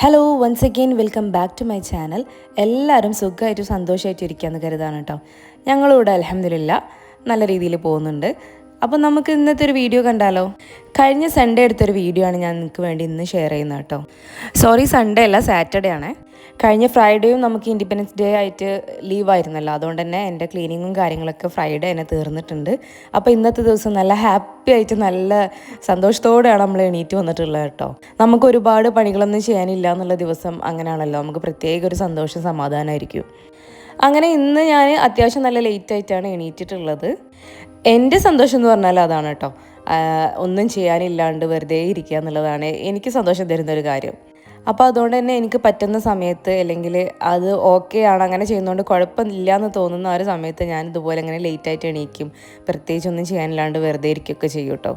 Hello once again welcome back to my channel എല്ലാവരും സുഖമായിട്ട് സന്തോഷമായിട്ട് ഇരിക്കുകയെന്ന് കരുതാണ് കേട്ടോ. ഞങ്ങളിവിടെ അലഹമില്ല നല്ല രീതിയിൽ പോകുന്നുണ്ട്. അപ്പോൾ നമുക്ക് ഇന്നത്തെ ഒരു വീഡിയോ കണ്ടാലോ? കഴിഞ്ഞ സൺഡേ എടുത്തൊരു വീഡിയോ ആണ് ഞാൻ നിങ്ങൾക്ക് വേണ്ടി ഇന്ന് ഷെയർ ചെയ്യുന്നത് കേട്ടോ. സോറി സൺഡേ അല്ല സാറ്റർഡേ ആണ്. കഴിഞ്ഞ ഫ്രൈഡേയും നമുക്ക് ഇൻഡിപെൻഡൻസ് ഡേ ആയിട്ട് ലീവ് ആയിരുന്നല്ലോ. അതുകൊണ്ട് തന്നെ എന്റെ ക്ലീനിങ്ങും കാര്യങ്ങളൊക്കെ ഫ്രൈഡേ എന്നെ തീർന്നിട്ടുണ്ട്. അപ്പോൾ ഇന്നത്തെ ദിവസം നല്ല ഹാപ്പി ആയിട്ട് നല്ല സന്തോഷത്തോടെയാണ് നമ്മൾ എണീറ്റ് വന്നിട്ടുള്ളത് കേട്ടോ. നമുക്ക് ഒരുപാട് പണികളൊന്നും ചെയ്യാനില്ല എന്നുള്ള ദിവസം അങ്ങനെയാണല്ലോ. നമുക്ക് പ്രത്യേക ഒരു സന്തോഷം സമാധാനമായിരിക്കും അങ്ങനെ ഇന്ന് ഞാൻ അത്യാവശ്യം നല്ല ലേറ്റ് ആയിട്ടാണ് എണീറ്റിട്ടുള്ളത്. എന്റെ സന്തോഷം എന്ന് പറഞ്ഞാൽ അതാണ് കേട്ടോ. ഒന്നും ചെയ്യാനില്ലാണ്ട് വെറുതെ ഇരിക്കുക എന്നുള്ളതാണ് എനിക്ക് സന്തോഷം തരുന്ന ഒരു കാര്യം. അപ്പോൾ അതുകൊണ്ട് തന്നെ എനിക്ക് പറ്റുന്ന സമയത്ത് അല്ലെങ്കിൽ അത് ഓക്കെ ആണ് അങ്ങനെ ചെയ്യുന്നതുകൊണ്ട് കുഴപ്പമില്ല എന്ന് തോന്നുന്ന ഒരു സമയത്ത് ഞാൻ ഇതുപോലെ അങ്ങനെ ലേറ്റ് ആയിട്ട് എണീക്കും. പ്രത്യേകിച്ച് ഒന്നും ചെയ്യാനില്ലാണ്ട് വെറുതെ ഇരിക്കുകയൊക്കെ ചെയ്യും കേട്ടോ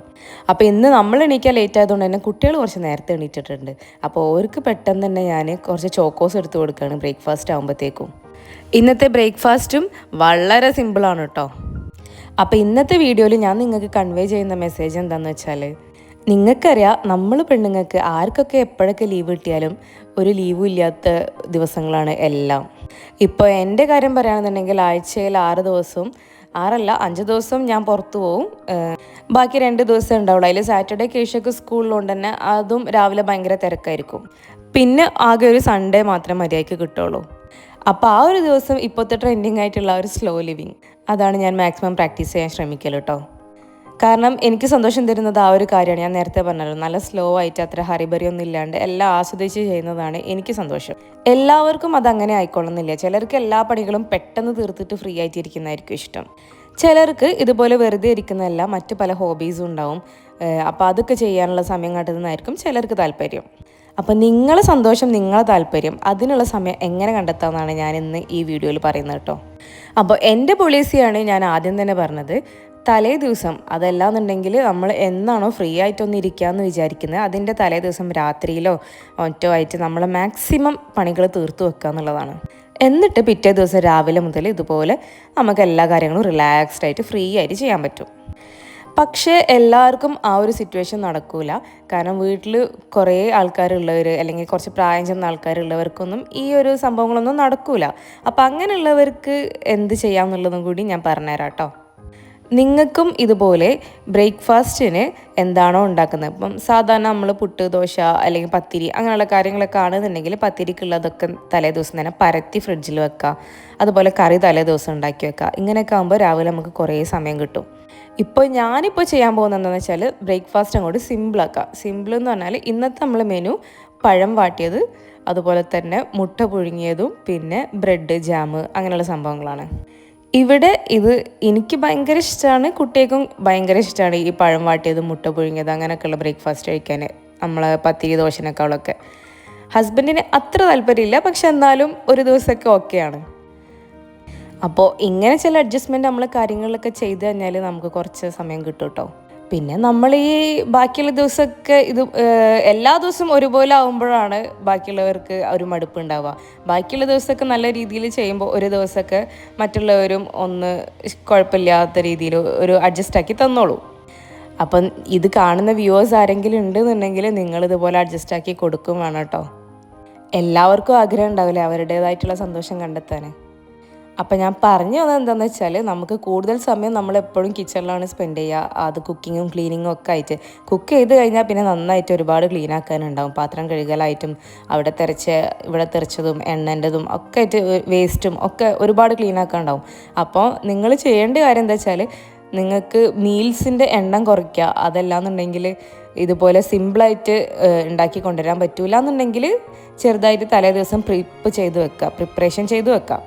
അപ്പോൾ ഇന്ന് നമ്മൾ എണീക്കാൻ ലേറ്റ് ആയതുകൊണ്ട് തന്നെ കുട്ടികൾ കുറച്ച് നേരത്തെ എണീറ്റിട്ടുണ്ട്. അപ്പോൾ അവർക്ക് പെട്ടെന്ന് തന്നെ ഞാൻ കുറച്ച് ചോക്കോസ് എടുത്ത് കൊടുക്കുകയാണ് ബ്രേക്ക്ഫാസ്റ്റ് ആകുമ്പോഴത്തേക്കും ഇന്നത്തെ ബ്രേക്ക്ഫാസ്റ്റും വളരെ സിമ്പിളാണ് കേട്ടോ അപ്പോൾ ഇന്നത്തെ വീഡിയോയിൽ ഞാൻ നിങ്ങൾക്ക് കൺവേ ചെയ്യുന്ന മെസ്സേജ് എന്താണെന്ന് വെച്ചാൽ നിങ്ങൾക്കറിയാം നമ്മൾ പെണ്ണുങ്ങൾക്ക് ആർക്കൊക്കെ എപ്പോഴൊക്കെ ലീവ് കിട്ടിയാലും ഒരു ലീവും ഇല്ലാത്ത ദിവസങ്ങളാണ് എല്ലാം. ഇപ്പോൾ എന്റെ കാര്യം പറയുകയാണെന്നുണ്ടെങ്കിൽ ആഴ്ചയിൽ ആറ് ദിവസവും ആറല്ല അഞ്ച് ദിവസം ഞാൻ പുറത്തു പോവും. ബാക്കി രണ്ട് ദിവസം ഉണ്ടാവുള്ളൂ. അതിൽ സാറ്റർഡേ കേശൊക്കെ സ്കൂളിലുകൊണ്ട് തന്നെ അതും രാവിലെ ഭയങ്കര തിരക്കായിരിക്കും. പിന്നെ ആകെ ഒരു സൺഡേ മാത്രം മര്യാദയ്ക്ക് കിട്ടുള്ളൂ. അപ്പോൾ ആ ഒരു ദിവസം ഇപ്പോഴത്തെ ട്രെൻഡിങ് ആയിട്ടുള്ള ഒരു സ്ലോ ലിവിങ് അതാണ് ഞാൻ മാക്സിമം പ്രാക്ടീസ് ചെയ്യാൻ ശ്രമിക്കൽ കേട്ടോ കാരണം എനിക്ക് സന്തോഷം തരുന്നത് ആ ഒരു കാര്യമാണ്. ഞാൻ നേരത്തെ പറഞ്ഞല്ലോ നല്ല സ്ലോ ആയിട്ട് അത്ര ഹറിബറി ഒന്നും ഇല്ലാണ്ട് എല്ലാം ആസ്വദിച്ച് ചെയ്യുന്നതാണ് എനിക്ക് സന്തോഷം. എല്ലാവർക്കും അതങ്ങനെ ആയിക്കൊള്ളുന്നില്ല. ചിലർക്ക് എല്ലാ പണികളും പെട്ടെന്ന് തീർത്തിട്ട് ഫ്രീ ആയിട്ട് ഇരിക്കുന്നതായിരിക്കും ഇഷ്ടം. ചിലർക്ക് ഇതുപോലെ വെറുതെ ഇരിക്കുന്നതല്ല മറ്റു പല ഹോബീസും ഉണ്ടാവും. അപ്പോൾ അതൊക്കെ ചെയ്യാനുള്ള സമയം കണ്ടെത്തുന്നതായിരിക്കും ചിലർക്ക് താല്പര്യം. അപ്പം നിങ്ങളെ സന്തോഷം നിങ്ങളെ താല്പര്യം അതിനുള്ള സമയം എങ്ങനെ കണ്ടെത്താമെന്നാണ് ഞാൻ ഇന്ന് ഈ വീഡിയോയിൽ പറയുന്നത് കേട്ടോ. അപ്പോൾ എന്റെ പോളിസിയാണ് ഞാൻ ആദ്യം തന്നെ പറഞ്ഞത്. തലേ ദിവസം. അതല്ലാന്നുണ്ടെങ്കിൽ നമ്മൾ എന്നാണോ ഫ്രീ ആയിട്ടൊന്ന് ഇരിക്കുകയെന്ന് വിചാരിക്കുന്നത്? അതിന്റെ തലേ ദിവസം രാത്രിയിലോ ഒറ്റോ ആയിട്ട് നമ്മൾ മാക്സിമം പണികൾ തീർത്തു വെക്കുക എന്നുള്ളതാണ്. എന്നിട്ട് പിറ്റേ ദിവസം രാവിലെ മുതൽ ഇതുപോലെ നമുക്ക് എല്ലാ കാര്യങ്ങളും റിലാക്സ്ഡ് ആയിട്ട് ഫ്രീ ആയിട്ട് ചെയ്യാൻ പറ്റും. പക്ഷേ എല്ലാവർക്കും ആ ഒരു സിറ്റുവേഷൻ നടക്കൂല. കാരണം വീട്ടിൽ കുറേ ആൾക്കാരുള്ളവർ അല്ലെങ്കിൽ കുറച്ച് പ്രായം ചെന്ന ആൾക്കാരുള്ളവർക്കൊന്നും ഈ ഒരു സംഭവങ്ങളൊന്നും നടക്കൂല. അപ്പം അങ്ങനെയുള്ളവർക്ക് എന്ത് ചെയ്യാമെന്നുള്ളതും കൂടി ഞാൻ പറഞ്ഞുതരാം കേട്ടോ. നിങ്ങൾക്കും ഇതുപോലെ ബ്രേക്ക്ഫാസ്റ്റിന് എന്താണോ ഉണ്ടാക്കുന്നത്? ഇപ്പം സാധാരണ നമ്മൾ പുട്ട് ദോശ അല്ലെങ്കിൽ പത്തിരി അങ്ങനെയുള്ള കാര്യങ്ങളൊക്കെ ആണെന്നുണ്ടെങ്കിൽ പത്തിരിക്കുള്ളതൊക്കെ തലേ ദിവസം തന്നെ പരത്തി ഫ്രിഡ്ജിൽ വെക്കുക. അതുപോലെ കറി തലേ ദിവസം ഉണ്ടാക്കി വെക്കുക. ഇങ്ങനെയൊക്കെ ആകുമ്പോൾ രാവിലെ നമുക്ക് കുറേ സമയം കിട്ടും. ഇപ്പോൾ ഞാനിപ്പോൾ ചെയ്യാൻ പോകുന്നത് എന്താണെന്ന് വെച്ചാൽ ബ്രേക്ക്ഫാസ്റ്റ് അങ്ങോട്ട് സിമ്പിളാക്കുക സിമ്പിൾ എന്ന് പറഞ്ഞാൽ ഇന്നത്തെ നമ്മൾ മെനു പഴം വാട്ടിയത് അതുപോലെ തന്നെ മുട്ട പുഴുങ്ങിയതും പിന്നെ ബ്രെഡ് ജാം അങ്ങനെയുള്ള സംഭവങ്ങളാണ്. ഇവിടെ ഇത് എനിക്ക് ഭയങ്കര ഇഷ്ടമാണ് കുട്ടികൾക്കും ഭയങ്കര ഇഷ്ടമാണ് ഈ പഴം വാട്ടിയത് മുട്ട പുഴുങ്ങിയത് അങ്ങനെയൊക്കെയുള്ള ബ്രേക്ക്ഫാസ്റ്റ് കഴിക്കാൻ. നമ്മൾ പത്തിരി ദോശനേക്കാളൊക്കെ ഹസ്ബൻഡിന് അത്ര താല്പര്യമില്ല പക്ഷെ എന്നാലും ഒരു ദിവസമൊക്കെ ഓക്കെയാണ് അപ്പോൾ ഇങ്ങനെ ചില അഡ്ജസ്റ്റ്മെന്റ് നമ്മൾ കാര്യങ്ങളിലൊക്കെ ചെയ്ത് കഴിഞ്ഞാൽ നമുക്ക് കുറച്ച് സമയം കിട്ടും കേട്ടോ പിന്നെ നമ്മൾ ഈ ബാക്കിയുള്ള ദിവസമൊക്കെ ഇത് എല്ലാ ദിവസവും ഒരുപോലെ ആകുമ്പോഴാണ് ബാക്കിയുള്ളവർക്ക് ഒരു മടുപ്പ് ഉണ്ടാവുക. ബാക്കിയുള്ള ദിവസമൊക്കെ നല്ല രീതിയിൽ ചെയ്യുമ്പോൾ ഒരു ദിവസമൊക്കെ മറ്റുള്ളവരും ഒന്ന് കുഴപ്പമില്ലാത്ത രീതിയിൽ ഒരു അഡ്ജസ്റ്റ് ആക്കി തന്നോളൂ. അപ്പം ഇത് കാണുന്ന വ്യൂവേഴ്സ് ആരെങ്കിലും ഉണ്ടെന്നുണ്ടെങ്കിൽ നിങ്ങൾ ഇതുപോലെ അഡ്ജസ്റ്റ് ആക്കി കൊടുക്കും വേണം കേട്ടോ. എല്ലാവർക്കും ആഗ്രഹം ഉണ്ടാവില്ലേ അവരുടേതായിട്ടുള്ള സന്തോഷം കണ്ടെത്താൻ? അപ്പം ഞാൻ പറഞ്ഞു വന്നത് എന്താണെന്ന് വെച്ചാൽ നമുക്ക് കൂടുതൽ സമയം നമ്മൾ എപ്പോഴും കിച്ചണിലാണ് സ്പെൻഡ് ചെയ്യുക. അത് കുക്കിങ്ങും ക്ലീനിങ്ങും ഒക്കെ ആയിട്ട് കുക്ക് ചെയ്ത് കഴിഞ്ഞാൽ പിന്നെ നന്നായിട്ട് ഒരുപാട് ക്ലീൻ ആക്കാനുണ്ടാവും. പാത്രം കഴുകലായിട്ടും അവിടെ തെറിച്ച ഇവിടെ തെറിച്ചതും എണ്ണന്റെതും ഒക്കെ ആയിട്ട് വേസ്റ്റും ഒക്കെ ഒരുപാട് ക്ലീൻ ആക്കാനുണ്ടാവും. അപ്പോൾ നിങ്ങൾ ചെയ്യേണ്ട കാര്യം എന്താ വെച്ചാൽ നിങ്ങൾക്ക് മീൽസിന്റെ എണ്ണം കുറയ്ക്കുക. അതല്ലാന്നുണ്ടെങ്കിൽ ഇതുപോലെ സിമ്പിളായിട്ട് ഉണ്ടാക്കി കൊണ്ടുവരാൻ പറ്റൂല എന്നുണ്ടെങ്കിൽ ചെറുതായിട്ട് തലേ ദിവസം പ്രിപ്പ് ചെയ്ത് വെക്കുക. പ്രിപ്പറേഷൻ ചെയ്ത് വെക്കുക.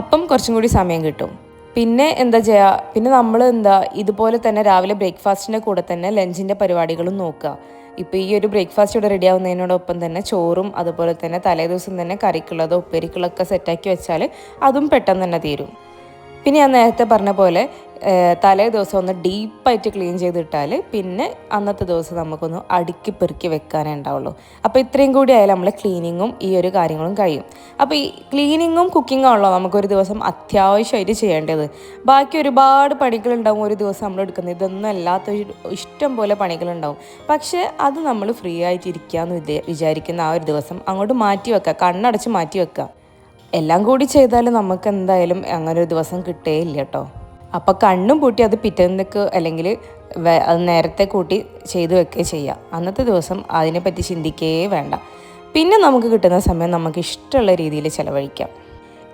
അപ്പം കുറച്ചും കൂടി സമയം കിട്ടും. പിന്നെ എന്താ ചെയ്യുക പിന്നെ നമ്മൾ എന്താ? ഇതുപോലെ തന്നെ രാവിലെ ബ്രേക്ക്ഫാസ്റ്റിന്റെ കൂടെ തന്നെ ലഞ്ചിന്റെ പരിപാടികളും നോക്കുക. ഇപ്പോൾ ഈ ഒരു ബ്രേക്ക്ഫാസ്റ്റ് ഇവിടെ റെഡി ആവുന്നതിനോടൊപ്പം തന്നെ ചോറും അതുപോലെ തന്നെ തലേദിവസം തന്നെ കറിക്കുള്ളതോ ഉപ്പേരിക്കുള്ളതൊക്കെ സെറ്റാക്കി വെച്ചാൽ അതും പെട്ടെന്ന് തന്നെ തീരും. പിന്നെ ഞാൻ നേരത്തെ പറഞ്ഞ പോലെ തലേ ദിവസം ഒന്ന് ഡീപ്പായിട്ട് ക്ലീൻ ചെയ്തിട്ടാൽ പിന്നെ അന്നത്തെ ദിവസം നമുക്കൊന്ന് അടുക്കി പെറുക്കി വെക്കാനേ ഉണ്ടാവുള്ളൂ. അപ്പോൾ ഇത്രയും കൂടി ആയാലും നമ്മൾ ക്ലീനിങ്ങും ഈ ഒരു കാര്യങ്ങളും കഴിയും. അപ്പോൾ ഈ ക്ലീനിങ്ങും കുക്കിങ്ങും ആണല്ലോ നമുക്കൊരു ദിവസം അത്യാവശ്യമായിട്ട് ചെയ്യേണ്ടത്. ബാക്കി ഒരുപാട് പണികളുണ്ടാവും ഒരു ദിവസം നമ്മൾ എടുക്കുന്നത്. ഇതൊന്നും അല്ലാത്ത ഇഷ്ടം പോലെ പണികളുണ്ടാവും. പക്ഷേ അത് നമ്മൾ ഫ്രീ ആയിട്ട് എന്ന് വിചാ വിചാരിക്കുന്ന ആ ഒരു ദിവസം അങ്ങോട്ട് മാറ്റി വെക്കുക. കണ്ണടച്ച് മാറ്റി വെക്കുക. എല്ലാം കൂടി ചെയ്താൽ നമുക്ക് എന്തായാലും അങ്ങനെ ഒരു ദിവസം കിട്ടേയില്ല കേട്ടോ അപ്പോൾ കണ്ണും പൂട്ടി അത് പിറ്റേന്നേക്ക് അല്ലെങ്കിൽ അത് നേരത്തെ കൂട്ടി ചെയ്തു വെക്കുകയും ചെയ്യുക അന്നത്തെ ദിവസം അതിനെപ്പറ്റി ചിന്തിക്കേ വേണ്ട. പിന്നെ നമുക്ക് കിട്ടുന്ന സമയം നമുക്ക് ഇഷ്ടമുള്ള രീതിയിൽ ചിലവഴിക്കാം.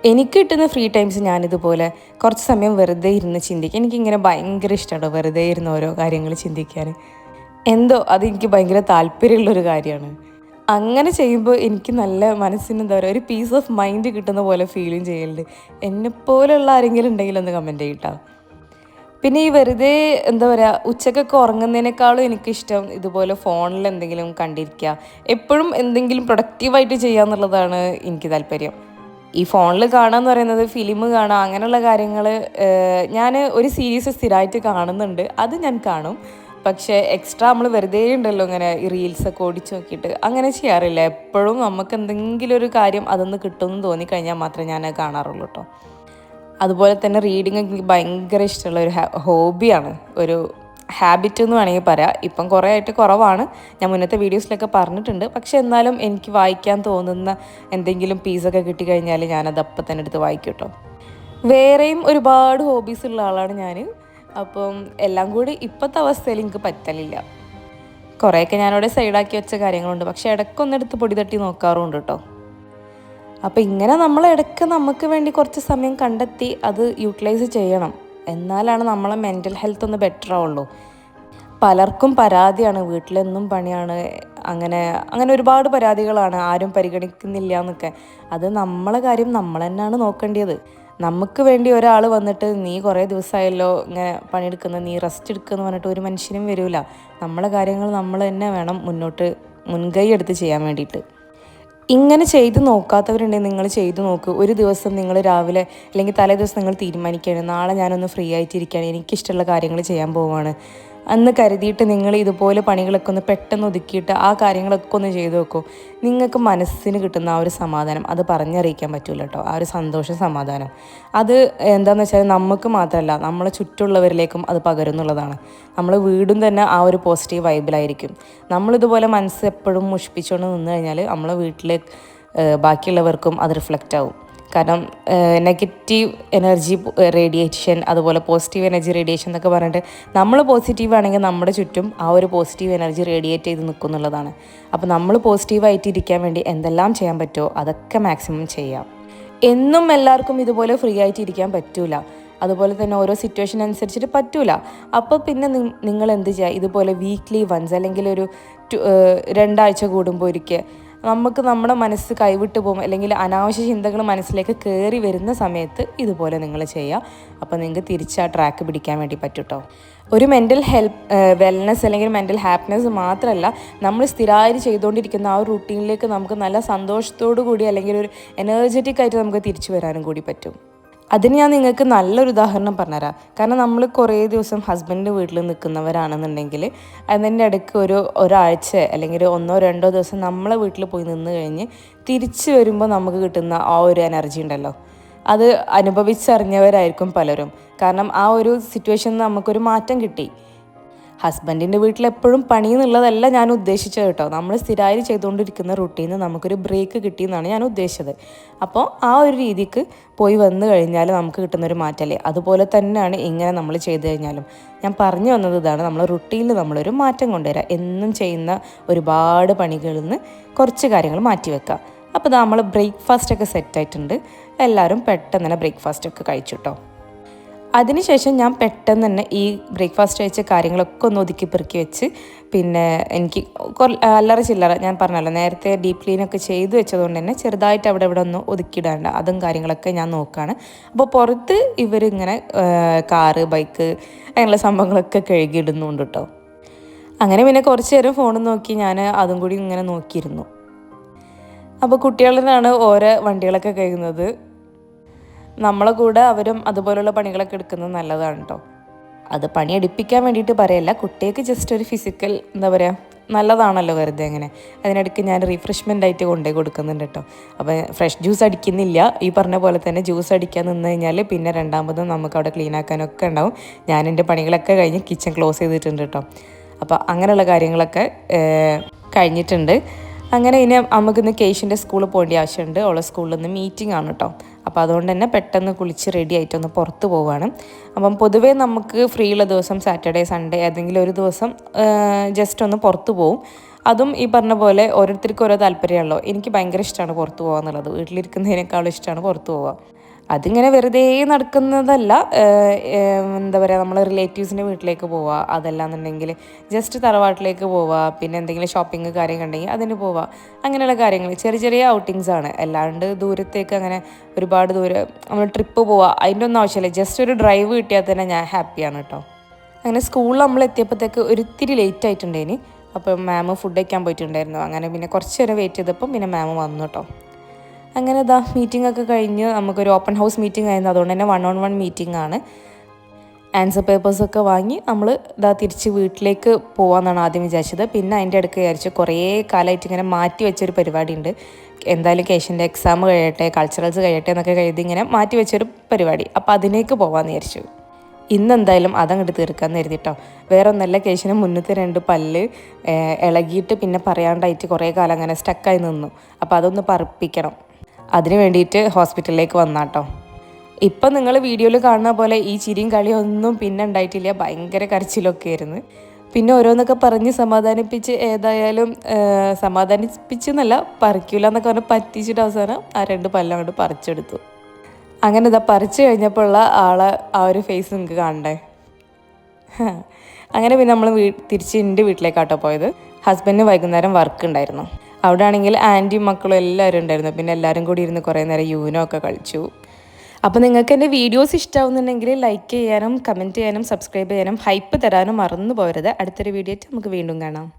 എനിക്ക് കിട്ടുന്ന ഫ്രീ ടൈംസ് ഞാനിതുപോലെ കുറച്ച് സമയം വെറുതെ ഇരുന്ന് ചിന്തിക്കും. എനിക്കിങ്ങനെ ഭയങ്കര ഇഷ്ടമാണ് വെറുതെ ഇരുന്ന് ഓരോ കാര്യങ്ങൾ ചിന്തിക്കാൻ. എന്തോ അത് എനിക്ക് ഭയങ്കര താല്പര്യമുള്ളൊരു കാര്യമാണ്. അങ്ങനെ ചെയ്യുമ്പോൾ എനിക്ക് നല്ല മനസ്സിന് എന്താ പറയുക ഒരു പീസ് ഓഫ് മൈൻഡ് കിട്ടുന്ന പോലെ ഫീലും ചെയ്യലുണ്ട്. എന്നെപ്പോലുള്ള ആരെങ്കിലും ഉണ്ടെങ്കിൽ ഒന്ന് കമന്റ് ചെയ്യട്ടോ പിന്നെ ഈ വെറുതെ എന്താ പറയുക ഉച്ചക്കൊക്കെ ഉറങ്ങുന്നതിനേക്കാളും എനിക്കിഷ്ടം ഇതുപോലെ ഫോണിൽ എന്തെങ്കിലും കണ്ടിരിക്കുക എപ്പോഴും എന്തെങ്കിലും പ്രൊഡക്റ്റീവായിട്ട് ചെയ്യുക എന്നുള്ളതാണ് എനിക്ക് താല്പര്യം. ഈ ഫോണിൽ കാണുക എന്ന് പറയുന്നത് ഫിലിം കാണുക അങ്ങനെയുള്ള കാര്യങ്ങൾ ഞാൻ ഒരു സീരീസ് സ്ഥിരമായിട്ട് കാണുന്നുണ്ട്. അത് ഞാൻ കാണും. പക്ഷേ എക്സ്ട്രാ നമ്മൾ വെറുതെ ഉണ്ടല്ലോ ഇങ്ങനെ റീൽസൊക്കെ ഓടിച്ച് നോക്കിയിട്ട്. അങ്ങനെ ചെയ്യാറില്ല. എപ്പോഴും നമുക്ക് എന്തെങ്കിലും ഒരു കാര്യം അതൊന്ന് കിട്ടുമെന്ന് തോന്നിക്കഴിഞ്ഞാൽ മാത്രമേ ഞാൻ കാണാറുള്ളൂ കേട്ടോ അതുപോലെ തന്നെ റീഡിങ് എനിക്ക് ഭയങ്കര ഇഷ്ടമുള്ള ഒരു ഹോബിയാണ് ഒരു ഹാബിറ്റ് എന്ന് വേണമെങ്കിൽ പറയാം. ഇപ്പം കുറേ ആയിട്ട് കുറവാണ്. ഞാൻ മുന്നത്തെ വീഡിയോസിലൊക്കെ പറഞ്ഞിട്ടുണ്ട്. പക്ഷേ എന്നാലും എനിക്ക് വായിക്കാൻ തോന്നുന്ന എന്തെങ്കിലും പീസൊക്കെ കിട്ടിക്കഴിഞ്ഞാൽ ഞാനത് അപ്പം തന്നെ എടുത്ത് വായിക്കും കേട്ടോ വേറെയും ഒരുപാട് ഹോബീസ് ഉള്ള ആളാണ് ഞാൻ അപ്പം എല്ലാം കൂടി ഇപ്പോഴത്തെ അവസ്ഥയിൽ എനിക്ക് പറ്റലില്ല. കുറേയൊക്കെ ഞാനവിടെ സൈഡാക്കി വെച്ച കാര്യങ്ങളുണ്ട്. പക്ഷേ ഇടയ്ക്കൊന്നെടുത്ത് പൊടി തട്ടി നോക്കാറുണ്ട് കേട്ടോ. അപ്പോൾ ഇങ്ങനെ നമ്മൾ ഇടയ്ക്ക് നമുക്ക് വേണ്ടി കുറച്ച് സമയം കണ്ടെത്തി അത് യൂട്ടിലൈസ് ചെയ്യണം. എന്നാലാണ് നമ്മളെ മെന്റൽ ഹെൽത്ത് ഒന്ന് ബെറ്റർ ആവുള്ളൂ. പലർക്കും പരാതിയാണ്. വീട്ടിലെന്നും പണിയാണ്. അങ്ങനെ അങ്ങനെ ഒരുപാട് പരാതികളാണ്. ആരും പരിഗണിക്കുന്നില്ല എന്നൊക്കെ. അത് നമ്മളെ കാര്യം നമ്മൾ തന്നെയാണ് നോക്കേണ്ടത്. നമുക്ക് വേണ്ടി ഒരാൾ വന്നിട്ട് നീ കുറേ ദിവസമായല്ലോ ഇങ്ങനെ പണിയെടുക്കുന്ന നീ റെസ്റ്റ് എടുക്കുന്നു പറഞ്ഞിട്ട് ഒരു മനുഷ്യനും വരില്ല നമ്മളെ കാര്യങ്ങൾ നമ്മൾ തന്നെ വേണം മുന്നോട്ട് മുൻകൈ എടുത്ത് ചെയ്യാൻ വേണ്ടിയിട്ട്. ഇങ്ങനെ ചെയ്ത് നോക്കാത്തവരുണ്ടെങ്കിൽ നിങ്ങൾ ചെയ്തു നോക്കൂ. ഒരു ദിവസം നിങ്ങൾ രാവിലെ അല്ലെങ്കിൽ തലേ ദിവസം നിങ്ങൾ തീരുമാനിക്കുകയാണ് നാളെ ഞാനൊന്ന് ഫ്രീ ആയിട്ടിരിക്കുകയാണ് എനിക്കിഷ്ടമുള്ള കാര്യങ്ങൾ ചെയ്യാൻ പോവുകയാണ് അന്ന് കരുതിയിട്ട് നിങ്ങൾ ഇതുപോലെ പണികളൊക്കെ ഒന്ന് പെട്ടെന്ന് ഒതുക്കിയിട്ട് ആ കാര്യങ്ങളൊക്കെ ഒന്ന് ചെയ്തു നോക്കൂ. നിങ്ങൾക്ക് മനസ്സിന് കിട്ടുന്ന ആ ഒരു സമാധാനം. അത് പറഞ്ഞറിയിക്കാൻ പറ്റില്ല കേട്ടോ ആ ഒരു സന്തോഷ സമാധാനം. അത് എന്താണെന്ന് വെച്ചാൽ നമുക്ക് മാത്രമല്ല നമ്മളെ ചുറ്റുള്ളവരിലേക്കും അത് പകരുന്നുള്ളതാണ്. നമ്മൾ വീടും തന്നെ ആ ഒരു പോസിറ്റീവ് വൈബിലായിരിക്കും നമ്മളിതുപോലെ മനസ്സ് എപ്പോഴും മുഷിപ്പിച്ചുകൊണ്ട് നിന്ന് കഴിഞ്ഞാൽ നമ്മളെ വീട്ടിലെ ബാക്കിയുള്ളവർക്കും അത് റിഫ്ലക്റ്റ് ആവും. കാരണം നെഗറ്റീവ് എനർജി റേഡിയേഷൻ അതുപോലെ പോസിറ്റീവ് എനർജി റേഡിയേഷൻ എന്നൊക്കെ പറഞ്ഞിട്ട് നമ്മൾ പോസിറ്റീവ് ആണെങ്കിൽ നമ്മുടെ ചുറ്റും ആ ഒരു പോസിറ്റീവ് എനർജി റേഡിയേറ്റ് ചെയ്ത് നിൽക്കുന്നുള്ളതാണ് അപ്പോൾ നമ്മൾ പോസിറ്റീവായിട്ട് ഇരിക്കാൻ വേണ്ടി എന്തെല്ലാം ചെയ്യാൻ പറ്റുമോ അതൊക്കെ മാക്സിമം ചെയ്യാം. എന്നും എല്ലാവർക്കും ഇതുപോലെ ഫ്രീ ആയിട്ട് ഇരിക്കാൻ പറ്റൂല. അതുപോലെ തന്നെ ഓരോ സിറ്റുവേഷൻ അനുസരിച്ചിട്ട് പറ്റൂല. അപ്പോൾ പിന്നെ നിങ്ങൾ എന്ത് ചെയ്യുക? ഇതുപോലെ വീക്ക്ലി വൺസ് അല്ലെങ്കിൽ ഒരു രണ്ടാഴ്ച കൂടുമ്പോൾ ഒരിക്കൽ നമുക്ക് നമ്മുടെ മനസ്സ് കൈവിട്ട് പോകും. അല്ലെങ്കിൽ അനാവശ്യ ചിന്തകൾ മനസ്സിലേക്ക് കയറി വരുന്ന സമയത്ത് ഇതുപോലെ നിങ്ങൾ ചെയ്യുക. അപ്പോൾ നിങ്ങൾക്ക് തിരിച്ച് ആ ട്രാക്ക് പിടിക്കാൻ വേണ്ടി പറ്റും കേട്ടോ ഒരു മെന്റൽ ഹെൽപ്പ് വെൽനെസ് അല്ലെങ്കിൽ മെന്റൽ ഹാപ്പിനെസ് മാത്രമല്ല നമ്മൾ സ്ഥിരമായി ചെയ്തുകൊണ്ടിരിക്കുന്ന ആ ഒരു റുട്ടീനിലേക്ക് നമുക്ക് നല്ല സന്തോഷത്തോടു കൂടി അല്ലെങ്കിൽ ഒരു എനർജറ്റിക് ആയിട്ട് നമുക്ക് തിരിച്ചു വരാനും കൂടി പറ്റും. അതിന് ഞാൻ നിങ്ങൾക്ക് നല്ലൊരു ഉദാഹരണം പറഞ്ഞുതരാം. കാരണം നമ്മൾ കുറേ ദിവസം ഹസ്ബൻഡിന്റെ വീട്ടിൽ നിൽക്കുന്നവരാണെന്നുണ്ടെങ്കിൽ അതിന്റെ ഇടയ്ക്ക് ഒരു ഒരാഴ്ച അല്ലെങ്കിൽ ഒന്നോ രണ്ടോ ദിവസം നമ്മളെ വീട്ടിൽ പോയി നിന്ന് കഴിഞ്ഞ് തിരിച്ചു വരുമ്പോൾ നമുക്ക് കിട്ടുന്ന ആ ഒരു എനർജി ഉണ്ടല്ലോ. അത് അനുഭവിച്ചറിഞ്ഞവരായിരിക്കും പലരും. കാരണം ആ ഒരു സിറ്റുവേഷനിൽ നമുക്കൊരു മാറ്റം കിട്ടി. ഹസ്ബൻഡിന്റെ വീട്ടിൽ എപ്പോഴും പണി എന്നുള്ളതല്ല ഞാൻ ഉദ്ദേശിച്ചത് കേട്ടോ. നമ്മൾ സ്ഥിരമായി ചെയ്തുകൊണ്ടിരിക്കുന്ന റുട്ടീന്ന് നമുക്കൊരു ബ്രേക്ക് കിട്ടിയെന്നാണ് ഞാൻ ഉദ്ദേശിച്ചത്. അപ്പോൾ ആ ഒരു രീതിക്ക് പോയി വന്നു കഴിഞ്ഞാൽ നമുക്ക് കിട്ടുന്നൊരു മാറ്റമല്ലേ? അതുപോലെ തന്നെയാണ് ഇങ്ങനെ നമ്മൾ ചെയ്തു കഴിഞ്ഞാലും. ഞാൻ പറഞ്ഞു വന്നത് ഇതാണ് നമ്മൾ റുട്ടീനിൽ നമ്മളൊരു മാറ്റം കൊണ്ടുവരാം. എന്നും ചെയ്യുന്ന ഒരുപാട് പണികളിൽ നിന്ന് കുറച്ച് കാര്യങ്ങൾ മാറ്റി വെക്കുക അപ്പോൾ നമ്മൾ ബ്രേക്ക്ഫാസ്റ്റ് ഒക്കെ സെറ്റായിട്ടുണ്ട് എല്ലാവരും പെട്ടെന്ന് തന്നെ ബ്രേക്ക്ഫാസ്റ്റ് ഒക്കെ കഴിച്ചു കേട്ടോ. അതിനുശേഷം ഞാൻ പെട്ടെന്ന് തന്നെ ഈ ബ്രേക്ക്ഫാസ്റ്റ് കഴിച്ച കാര്യങ്ങളൊക്കെ ഒന്ന് ഒതുക്കി പെറുക്കി വെച്ച് പിന്നെ എനിക്ക് അല്ലറ ചില്ലറ ഞാൻ പറഞ്ഞല്ലോ നേരത്തെ ഡീപ് ക്ലീനൊക്കെ ചെയ്തു വെച്ചതുകൊണ്ട് തന്നെ ചെറുതായിട്ട് അവിടെ ഇവിടെ ഒന്ന് ഒതുക്കിയിടാണ്ട് അതും കാര്യങ്ങളൊക്കെ ഞാൻ നോക്കുകയാണ് അപ്പോൾ പുറത്ത് ഇവരിങ്ങനെ കാറ് ബൈക്ക് അങ്ങനെയുള്ള സംഭവങ്ങളൊക്കെ കഴുകിയിടുന്നുണ്ട് കേട്ടോ അങ്ങനെ പിന്നെ കുറച്ച് നേരം ഫോൺ നോക്കി ഞാൻ അതും കൂടി ഇങ്ങനെ നോക്കിയിരുന്നു. അപ്പോൾ കുട്ടികളിലാണ് ഓരോ വണ്ടികളൊക്കെ കഴുകുന്നത്. നമ്മളെ കൂടെ അവരും അതുപോലുള്ള പണികളൊക്കെ എടുക്കുന്നത് നല്ലതാണ് കേട്ടോ അത് പണി എടുപ്പിക്കാൻ വേണ്ടിയിട്ട് പറയല്ല കുട്ടിയൊക്കെ ജസ്റ്റ് ഒരു ഫിസിക്കൽ എന്താ പറയുക നല്ലതാണല്ലോ വെറുതെ അങ്ങനെ. അതിനിടയ്ക്ക് ഞാൻ റീഫ്രഷ്മെന്റ് ആയിട്ട് കൊണ്ടുപോയി കൊടുക്കുന്നുണ്ട് കേട്ടോ അപ്പോൾ ഫ്രഷ് ജ്യൂസ് അടിക്കുന്നില്ല. ഈ പറഞ്ഞ പോലെ തന്നെ ജ്യൂസ് അടിക്കാൻ നിന്ന് കഴിഞ്ഞാൽ പിന്നെ രണ്ടാമതും നമുക്ക് അവിടെ ക്ലീൻ ആക്കാനൊക്കെ ഉണ്ടാവും. ഞാൻ എന്റെ പണികളൊക്കെ കഴിഞ്ഞ് കിച്ചൺ ക്ലോസ് ചെയ്തിട്ടുണ്ട് കേട്ടോ അപ്പോൾ അങ്ങനെയുള്ള കാര്യങ്ങളൊക്കെ കഴിഞ്ഞിട്ടുണ്ട്. അങ്ങനെ ഇനി നമുക്കിന്ന് കേശിന്റെ സ്കൂളിൽ പോകേണ്ട ആവശ്യമുണ്ട്. ഓളെ സ്കൂളിൽ നിന്ന് മീറ്റിംഗ് ആണ് കേട്ടോ അപ്പോൾ അതുകൊണ്ട് തന്നെ പെട്ടെന്ന് കുളിച്ച് റെഡി ആയിട്ട് ഒന്ന് പുറത്ത് പോവുകയാണ് അപ്പം പൊതുവേ നമുക്ക് ഫ്രീ ഉള്ള ദിവസം സാറ്റർഡേ സൺഡേ ഏതെങ്കിലും ഒരു ദിവസം ജസ്റ്റ് ഒന്ന് പുറത്ത് പോവും. അതും ഈ പറഞ്ഞ പോലെ ഓരോരുത്തർക്കും ഓരോ താല്പര്യമാണല്ലോ. എനിക്ക് ഭയങ്കര ഇഷ്ടമാണ് പുറത്ത് പോകാന്നുള്ളത് വീട്ടിലിരിക്കുന്നതിനേക്കാളും ഇഷ്ടമാണ് പുറത്ത് പോവുക. അതിങ്ങനെ വെറുതെ നടക്കുന്നതല്ല എന്താ പറയുക നമ്മൾ റിലേറ്റീവ്സിന്റെ വീട്ടിലേക്ക് പോവുക അതല്ലാന്നുണ്ടെങ്കിൽ ജസ്റ്റ് തറവാട്ടിലേക്ക് പോവുക പിന്നെ എന്തെങ്കിലും ഷോപ്പിംഗ് കാര്യം കണ്ടെങ്കിൽ അതിന് പോവുക അങ്ങനെയുള്ള കാര്യങ്ങൾ. ചെറിയ ചെറിയ ഔട്ടിങ്സ് ആണ്. അല്ലാണ്ട് ദൂരത്തേക്ക് അങ്ങനെ ഒരുപാട് ദൂരം നമ്മൾ ട്രിപ്പ് പോവുക അതിന്റെ ഒന്നും ആവശ്യമില്ല. ജസ്റ്റ് ഒരു ഡ്രൈവ് കിട്ടിയാൽ തന്നെ ഞാൻ ഹാപ്പിയാണ് കേട്ടോ അങ്ങനെ സ്കൂളിൽ നമ്മൾ എത്തിയപ്പോഴത്തേക്ക് ഒരിത്തിരി ലേറ്റ് ആയിട്ടുണ്ടേനി അപ്പോൾ മാം ഫുഡ് കഴിക്കാൻ പോയിട്ടുണ്ടായിരുന്നു. അങ്ങനെ പിന്നെ കുറച്ച് നേരം വെയിറ്റ് ചെയ്തപ്പം പിന്നെ മാം വന്നു കേട്ടോ അങ്ങനെ ഇതാ മീറ്റിംഗ് ഒക്കെ കഴിഞ്ഞ് നമുക്കൊരു ഓപ്പൺ ഹൗസ് മീറ്റിംഗ് ആയിരുന്നു. അതുകൊണ്ട് തന്നെ വൺ ഓൺ വൺ മീറ്റിംഗ് ആണ് ആൻസർ പേപ്പേഴ്സൊക്കെ വാങ്ങി നമ്മൾ ഇതാ തിരിച്ച് വീട്ടിലേക്ക് പോകാമെന്നാണ് ആദ്യം വിചാരിച്ചത്. പിന്നെ അതിന്റെ അടുക്ക് വിചാരിച്ച് കുറേ കാലമായിട്ട് ഇങ്ങനെ മാറ്റി വെച്ചൊരു പരിപാടി ഉണ്ട് എന്തായാലും കേശന്റെ എക്സാം കഴിയട്ടെ കൾച്ചറൽസ് കഴിയട്ടെ എന്നൊക്കെ കരുതി ഇങ്ങനെ മാറ്റി വെച്ചൊരു പരിപാടി. അപ്പോൾ അതിലേക്ക് പോകാമെന്ന് വിചാരിച്ചു. ഇന്ന് എന്തായാലും അതങ്ങോട്ട് തീർക്കാമെന്ന് കരുതിട്ടോ. വേറെ ഒന്നല്ല കേശിന് മുന്നത്തെ രണ്ട് പല്ല് ഇളകിയിട്ട് പിന്നെ പറയാണ്ടായിട്ട് കുറേ കാലം അങ്ങനെ സ്റ്റക്കായി നിന്നു. അപ്പോൾ അതൊന്ന് പറപ്പിക്കണം. അതിന് വേണ്ടിയിട്ട് ഹോസ്പിറ്റലിലേക്ക് വന്നാട്ടോ. ഇപ്പം നിങ്ങൾ വീഡിയോയിൽ കാണുന്ന പോലെ ഈ ചിരിയും കളിയൊന്നും പിന്നെ ഉണ്ടായിട്ടില്ല. ഭയങ്കര കരച്ചിലൊക്കെ ആയിരുന്നു. പിന്നെ ഓരോന്നൊക്കെ പറഞ്ഞ് സമാധാനിപ്പിച്ച് ഏതായാലും സമാധാനിപ്പിച്ചെന്നല്ല പറിക്കൂല എന്നൊക്കെ പറഞ്ഞ് പറ്റിച്ചിട്ട് അവസാനം ആ രണ്ട് പല്ലം കൊണ്ട് പറിച്ചെടുത്തു. അങ്ങനെ ഇതാ പറിച്ചു കഴിഞ്ഞപ്പോഴുള്ള ആളെ ആ ഒരു ഫേസ് നിങ്ങൾക്ക് കാണണ്ടേ? അങ്ങനെ പിന്നെ നമ്മൾ വീ തിരിച്ച് എന്റെ വീട്ടിലേക്കാട്ടോ പോയത്. ഹസ്ബൻഡിന് വൈകുന്നേരം വർക്ക് ഉണ്ടായിരുന്നു. അവിടെ ആണെങ്കിൽ ആന്റിയും മക്കളും എല്ലാവരും ഉണ്ടായിരുന്നു. പിന്നെ എല്ലാവരും കൂടി ഇരുന്ന് കുറേ നേരം യൂനോ ഒക്കെ കളിച്ചു. അപ്പോൾ നിങ്ങൾക്ക് എന്റെ വീഡിയോസ് ഇഷ്ടമാവുന്നുണ്ടെങ്കിൽ ലൈക്ക് ചെയ്യാനും കമന്റ് ചെയ്യാനും സബ്സ്ക്രൈബ് ചെയ്യാനും ഹൈപ്പ് തരാനും മറന്നു പോകരുത്. അടുത്തൊരു വീഡിയോ നമുക്ക് വീണ്ടും കാണാം.